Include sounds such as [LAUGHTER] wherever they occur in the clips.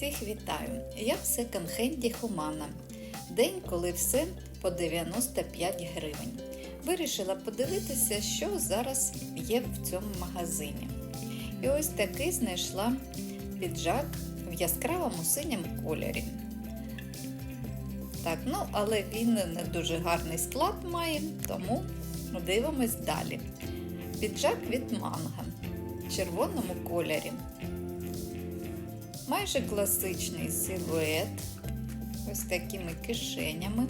Всіх вітаю! Я в секонд-хенді Хумана. День, коли все по 95 гривень. Вирішила подивитися, що зараз є в цьому магазині. І ось такий знайшла піджак в яскравому синьому кольорі. Так, ну, але він не дуже гарний склад має, тому дивимось далі. Піджак від манга в червоному кольорі. Майже класичний силует, ось такими кишенями.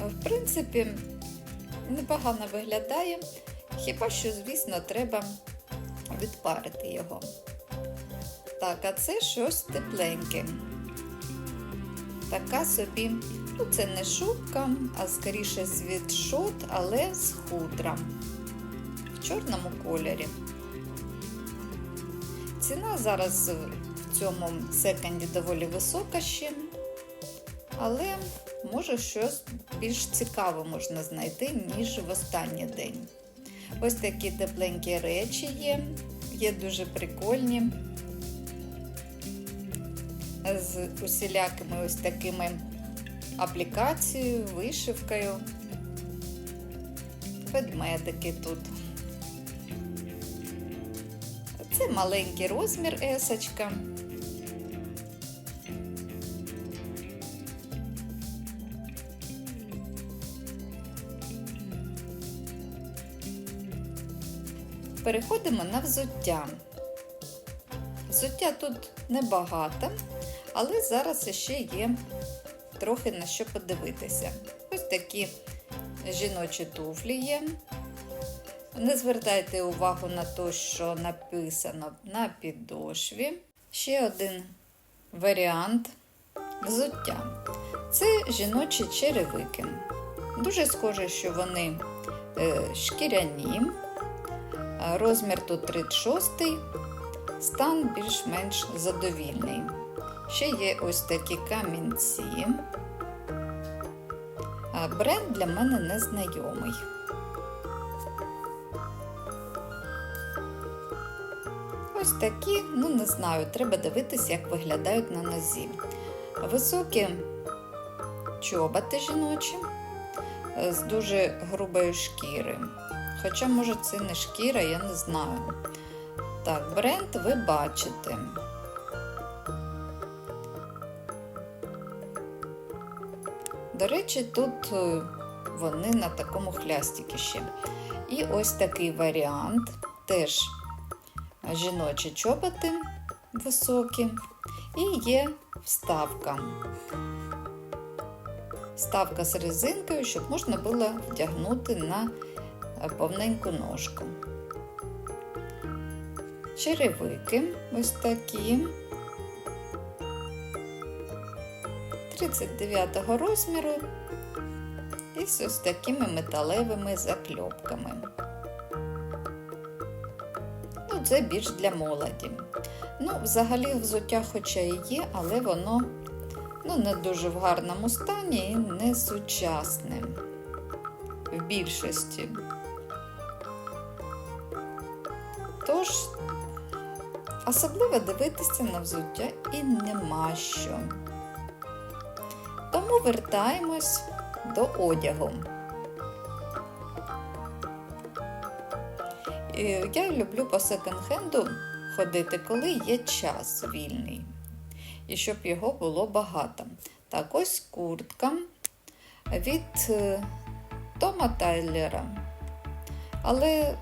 В принципі, непогано виглядає, хіба що, звісно, треба відпарити його. Так, а це щось тепленьке. Така собі, ну це не шубка, а скоріше світшот, але з хутра в чорному кольорі. Ціна зараз в цьому секонді доволі висока ще, але може щось більш цікаве можна знайти, ніж в останній день. Ось такі тепленькі речі є, є дуже прикольні. З усілякими ось такими аплікацією, вишивкою. Ведмедики тут. Це маленький розмір есочка. Переходимо на взуття. Взуття тут небагато, але зараз ще є трохи на що подивитися. Ось такі жіночі туфлі є. Не звертайте увагу на те, що написано на підошві. Ще один варіант взуття. Це жіночі черевики. Дуже схоже, що вони е, шкіряні. Розмір тут 36, стан більш-менш задовільний. Ще є ось такі камінці. Бренд для мене незнайомий. Такі, ну не знаю, треба дивитися, як виглядають на нозі. Високі чоботи жіночі з дуже грубої шкіри. Хоча, може, це не шкіра, я не знаю. Так, бренд ви бачите. До речі, тут вони на такому хлястикі ще. І ось такий варіант теж жіночі чоботи високі, і є вставка. Вставка з резинкою, щоб можна було вдягнути на повненьку ножку. Черевики ось такі. 39 розміру і з ось такими металевими закльопками. Це більш для молоді. Ну, взагалі, взуття, хоча і є, але воно ну, не дуже в гарному стані і не сучасне в більшості. Тож, особливо дивитися на взуття і нема що. Тому вертаємось до одягу. Я люблю по секонд-хенду ходити, коли є час вільний. І щоб його було багато. Так, ось куртка від Тома Тайлера. Але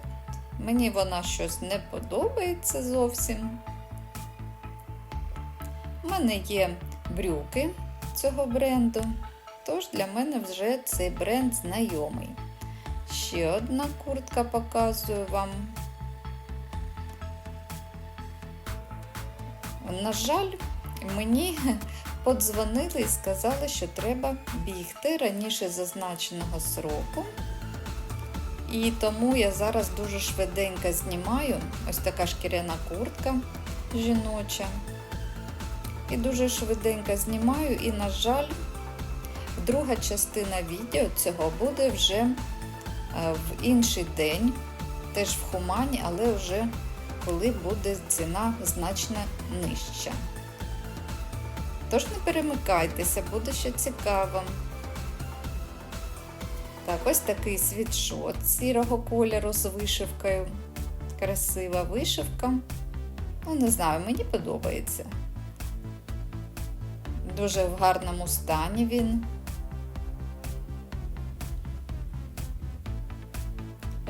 мені вона щось не подобається зовсім. У мене є брюки цього бренду, тож для мене вже цей бренд знайомий. Ще одна куртка показую вам. На жаль, мені [LAUGHS] подзвонили і сказали, що треба бігти раніше зазначеного сроку. І тому я зараз дуже швиденько знімаю ось така шкіряна куртка жіноча. І дуже швиденько знімаю, і, на жаль, друга частина відео цього буде вже в інший день, теж в Хумані, але вже коли буде ціна значно нижча. Тож не перемикайтеся, буде ще цікаво. Так, ось такий світшот сірого кольору з вишивкою. Красива вишивка. Ну, не знаю, мені подобається. Дуже в гарному стані він.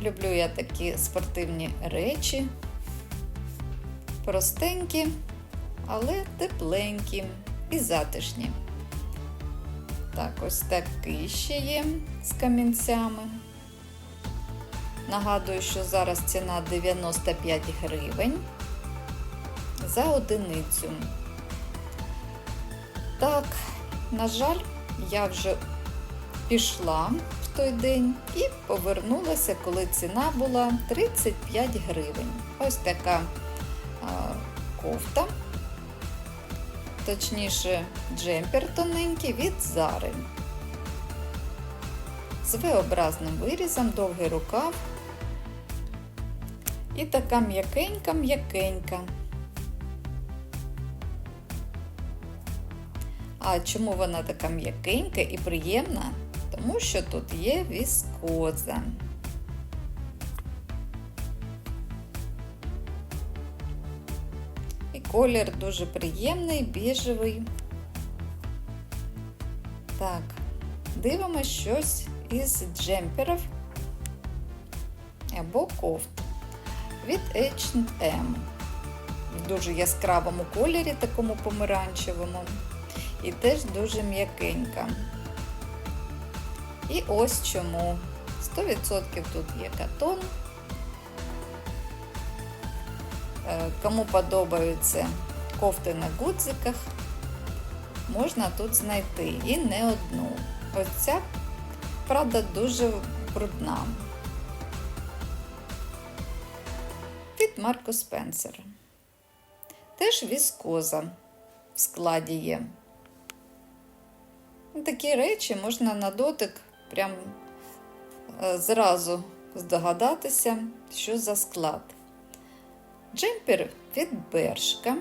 Люблю я такі спортивні речі. Простенькі, але тепленькі і затишні. Так, ось такий ще є з камінцями. Нагадую, що зараз ціна 95 гривень за одиницю. Так, на жаль, я вже пішла той день і повернулася, коли ціна була 35 гривень. Ось така а, кофта, точніше, джемпер тоненький від Зари. З V-образним вирізом, довгий рукав. І така м'якенька-м'якенька. А чому вона така м'якенька і приємна? Тому що тут є віскоза. І колір дуже приємний, біжевий. Так, дивимося щось із джемперів або кофт від H&M. В дуже яскравому кольорі, такому помаранчевому. І теж дуже м'якенька. І ось чому. 100% тут є катон. Е, Кому подобаються кофти на гудзиках, можна тут знайти і не одну. Ось ця, правда, дуже брудна. Від Марко Спенсер. Теж віскоза в складі є. Такі речі можна на дотик прям е, зразу здогадатися, що за склад. Джемпер від Бершка.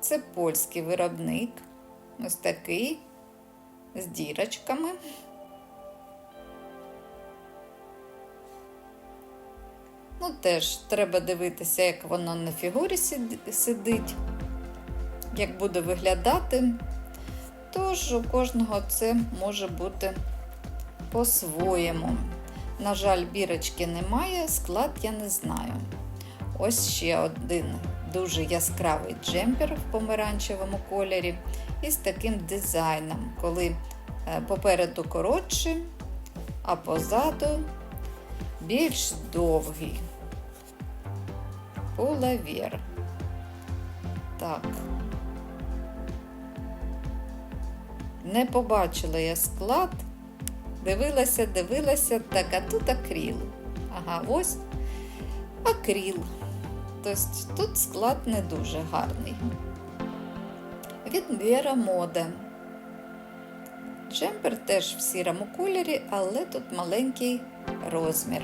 Це польський виробник. Ось такий з дірочками. Ну, теж треба дивитися, як воно на фігурі сидить, як буде виглядати. Тож у кожного це може бути по-своєму. На жаль, бірочки немає, склад я не знаю. Ось ще один дуже яскравий джемпер в помаранчевому кольорі і з таким дизайном, коли е, попереду коротший, а позаду більш довгий. Пулавір. Так. Не побачила я склад, дивилася, дивилася, так, а тут акріл. Ага, ось акріл. Тобто тут склад не дуже гарний. Від Вера Мода. Джемпер теж в сірому кольорі, але тут маленький розмір.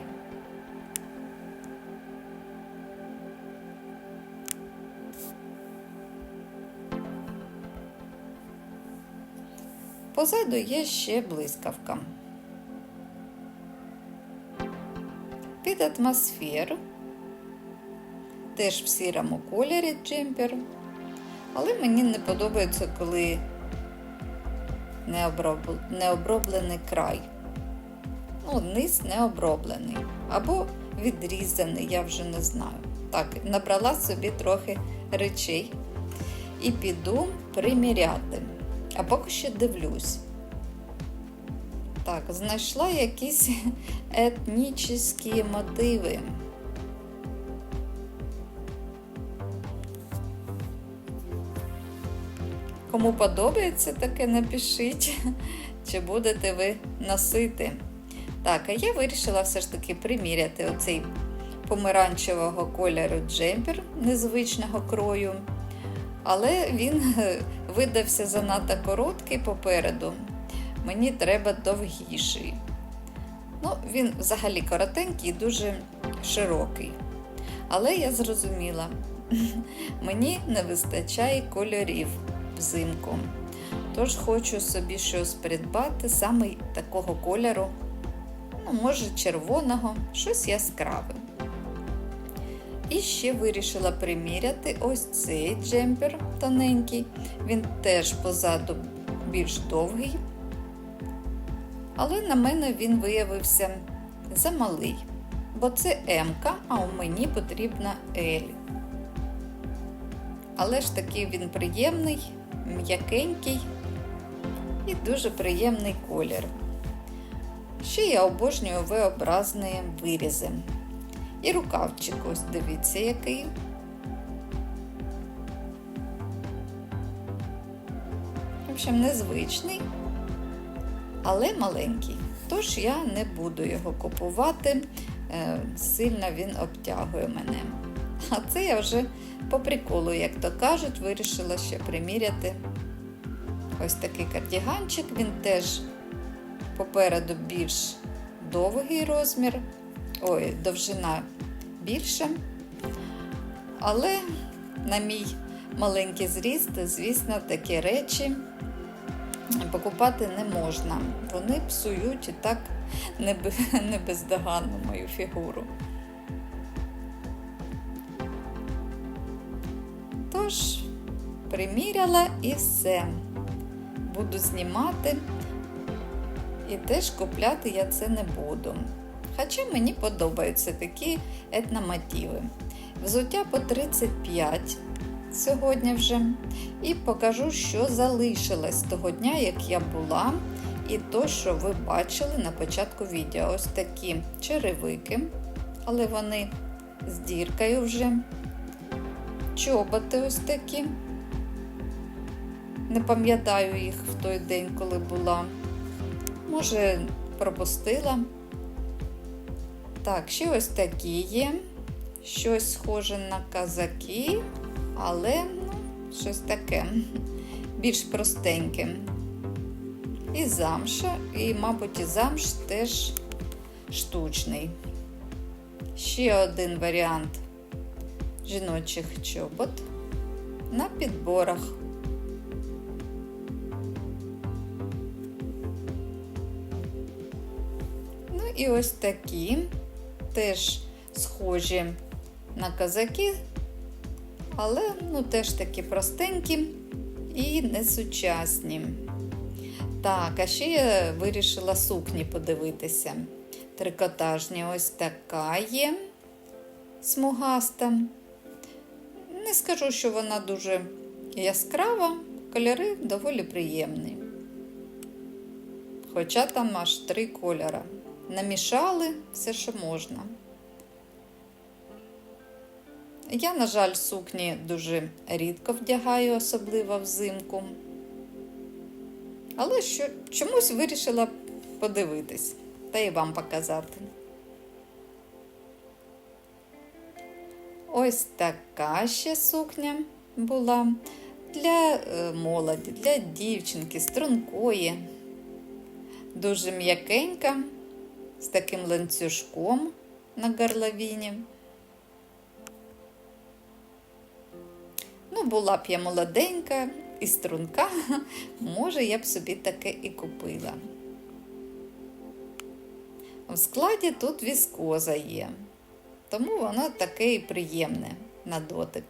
Позаду є ще блискавка. Під атмосферу, теж в сірому кольорі джемпер, але мені не подобається, коли не оброблений край. Ну, низ не оброблений. Або відрізаний, я вже не знаю. Так, набрала собі трохи речей і піду приміряти. А поки що дивлюсь. Так, знайшла якісь [LAUGHS] етнічні мотиви. Кому подобається таке, напишіть, [LAUGHS] чи будете ви носити. Так, а я вирішила все ж таки приміряти оцей помаранчевого кольору джемпер незвичного крою. Але він [LAUGHS] видався занадто короткий попереду. Мені треба довгіший. Ну, Він взагалі коротенький і дуже широкий. Але я зрозуміла, [LAUGHS] мені не вистачає кольорів взимку. Тож хочу собі щось придбати саме такого кольору, ну, може червоного, щось яскраве. І ще вирішила приміряти ось цей джемпер тоненький. Він теж позаду більш довгий, але на мене він виявився замалий, бо це М, а у мені потрібна L. Але ж такий він приємний, м'якенький і дуже приємний колір. Ще я обожнюю V-образні вирізи. І рукавчик, ось дивіться, який. В общем, незвичний, але маленький. Тож я не буду його купувати, е, сильно він обтягує мене. А це я вже по приколу, як то кажуть, вирішила ще приміряти ось такий кардіганчик. Він теж попереду більш довгий розмір, ой, довжина більша. Але, на мій маленький зріст, звісно, такі речі покупати не можна. Вони псують і так не [LAUGHS] бездоганну мою фігуру. Тож, приміряла і все. Буду знімати, і теж купляти я це не буду. Хоча мені подобаються такі етномотиви. Взуття по 35 сьогодні вже. І покажу, що залишилось того дня, як я була. І то, що ви бачили на початку відео. Ось такі черевики, але вони з діркою вже. Чоботи ось такі. Не пам'ятаю їх в той день, коли була. Може, пропустила. Так, ще ось такі є. Щось схоже на казаки, але ну, щось таке, більш простеньке. І замша, і, мабуть, і замш теж штучний. Ще один варіант жіночих чобот на підборах. Ну і ось такі теж схожі на казаки, але ну, теж такі простенькі і несучасні. Так, а ще я вирішила сукні подивитися. Трикотажні ось така є смугаста. Не скажу, що вона дуже яскрава, кольори доволі приємні. Хоча там аж три кольора. Намішали все, що можна. Я, на жаль, сукні дуже рідко вдягаю, особливо взимку. Але що, чомусь вирішила подивитись та й вам показати. Ось така ще сукня була для е, молоді, для дівчинки, стрункої, дуже м'якенька, з таким ланцюжком на горловині. Ну, була б я молоденька і струнка, [LAUGHS] може, я б собі таке і купила. В складі тут віскоза є, тому воно таке і приємне на дотик.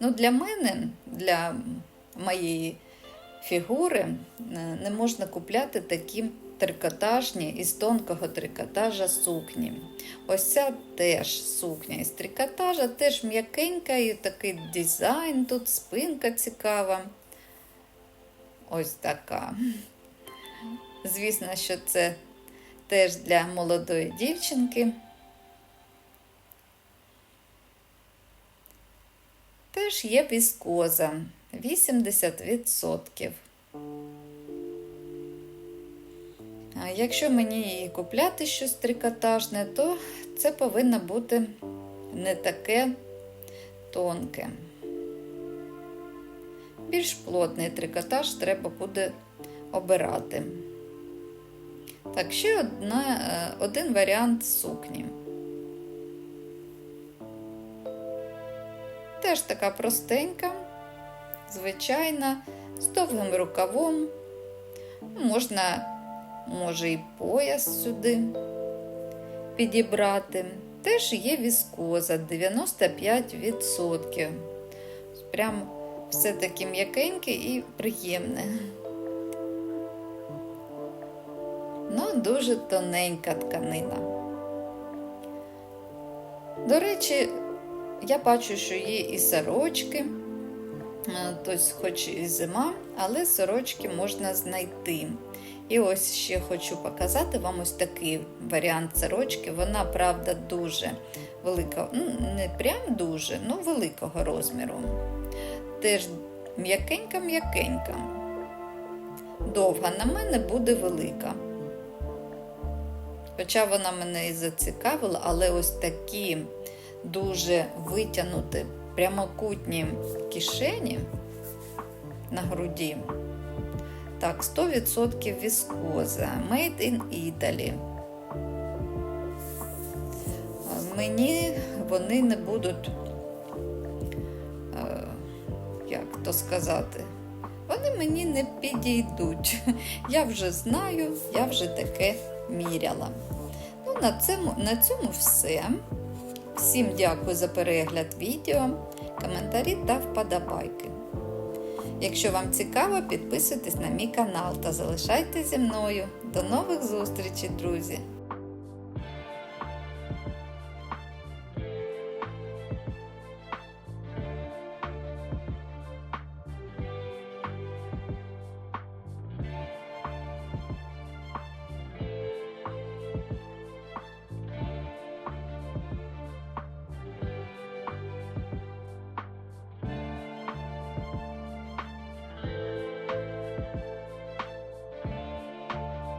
Ну, Для мене, для моєї фігури, е, не можна купляти такі трикотажні із тонкого трикотажа сукні. Ось ця теж сукня із трикотажа, теж м'якенька і такий дизайн, тут спинка цікава. Ось така. Звісно, що це теж для молодої дівчинки. Теж є віскоза 80%. А якщо мені її купляти щось трикотажне, то це повинно бути не таке тонке. більш плотний трикотаж треба буде обирати. Так, ще одна, е, один варіант сукні. Теж така простенька, звичайна, з довгим рукавом. Можна, може, і пояс сюди підібрати. Теж є віскоза 95%. Прям все таке м'якеньке і приємне. Ну, дуже тоненька тканина. До речі, я бачу, що є і сорочки, тобто, хоч і зима, але сорочки можна знайти. І ось ще хочу показати вам ось такий варіант сорочки. Вона, правда, дуже велика, ну, не прям дуже, ну великого розміру. Теж м'якенька-м'якенька. Довга на мене буде велика. Хоча вона мене і зацікавила, але ось такі дуже витягнуті прямокутні кишені на груді. Так, 100% віскоза. Made in Italy. Мені вони не будуть, е, як то сказати, вони мені не підійдуть. [LAUGHS] Я вже знаю, я вже таке міряла. Ну, на цьому, на цьому все. Всім дякую за перегляд відео, коментарі та вподобайки. Якщо вам цікаво, підписуйтесь на мій канал та залишайте зі мною. До нових зустрічей, друзі!